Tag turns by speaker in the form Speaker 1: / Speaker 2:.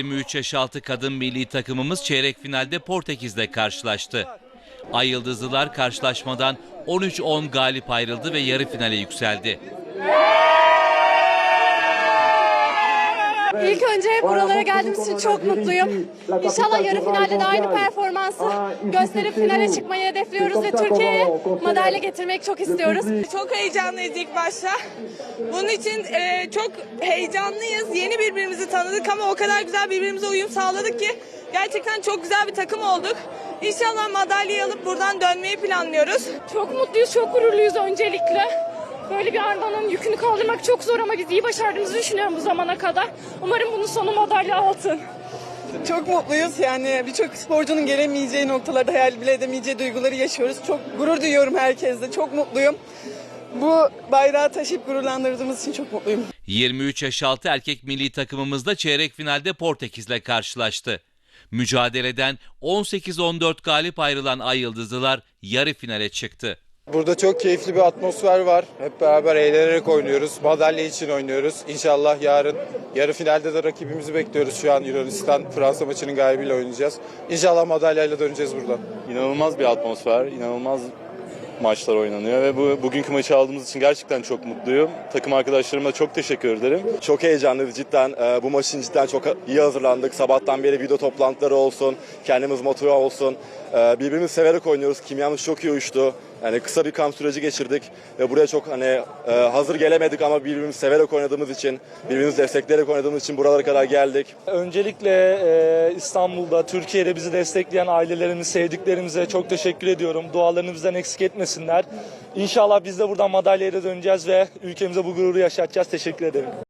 Speaker 1: 23 yaş altı kadın milli takımımız çeyrek finalde Portekiz'le karşılaştı. Ay Yıldızlılar karşılaşmadan 13-10 galip ayrıldı ve yarı finale yükseldi.
Speaker 2: Önce buralara geldiğimiz için çok mutluyum. İnşallah yarı finalde de aynı performansı gösterip finale çıkmayı hedefliyoruz ve Türkiye'ye madalya getirmek çok istiyoruz.
Speaker 3: Çok heyecanlıyız ilk başta. Bunun için e, çok heyecanlıyız. Yeni birbirimizi tanıdık ama o kadar güzel birbirimize uyum sağladık ki gerçekten çok güzel bir takım olduk. İnşallah madalyayı alıp buradan dönmeyi planlıyoruz.
Speaker 2: Çok mutluyuz, çok gururluyuz öncelikle. Böyle bir armanın yükünü kaldırmak çok zor ama biz iyi başardığımızı düşünüyorum bu zamana kadar. Umarım bunun sonu madalya altın.
Speaker 4: Çok mutluyuz. Yani birçok sporcunun gelemeyeceği noktalarda hayal bile edemeyeceği duyguları yaşıyoruz. Çok gurur duyuyorum herkesle. Çok mutluyum. Bu bayrağı taşıyıp gururlandırdığımız için çok mutluyum.
Speaker 1: 23 yaş altı erkek milli takımımız da çeyrek finalde Portekiz'le karşılaştı. Mücadeleden 18-14 galip ayrılan Ay Yıldızlılar yarı finale çıktı.
Speaker 5: Burada çok keyifli bir atmosfer var. Hep beraber eğlenerek oynuyoruz. Madalya için oynuyoruz. İnşallah yarın yarı finalde de rakibimizi bekliyoruz. Şu an Yunanistan Fransa maçının galibiyle oynayacağız. İnşallah madalyayla döneceğiz buradan.
Speaker 6: İnanılmaz bir atmosfer, inanılmaz maçlar oynanıyor ve bu bugünkü maçı aldığımız için gerçekten çok mutluyum. Takım arkadaşlarıma çok teşekkür ederim.
Speaker 7: Çok heyecanlıyız cidden. Ee, bu maçın cidden çok iyi hazırlandık. Sabahtan beri video toplantıları olsun, kendimiz motive olsun. Ee, birbirimizi severek oynuyoruz. Kimyamız çok iyi uyuştu. Yani kısa bir kamp süreci geçirdik ve buraya çok hani e, hazır gelemedik ama birbirimizi severek oynadığımız için, birbirimizi destekleyerek oynadığımız için buralara kadar geldik.
Speaker 8: Öncelikle e, İstanbul'da, Türkiye'de bizi destekleyen ailelerimiz, sevdiklerimize çok teşekkür ediyorum. Dualarını bizden eksik etmesinler. İnşallah biz de buradan madalyayla döneceğiz ve ülkemize bu gururu yaşatacağız. Teşekkür ederim.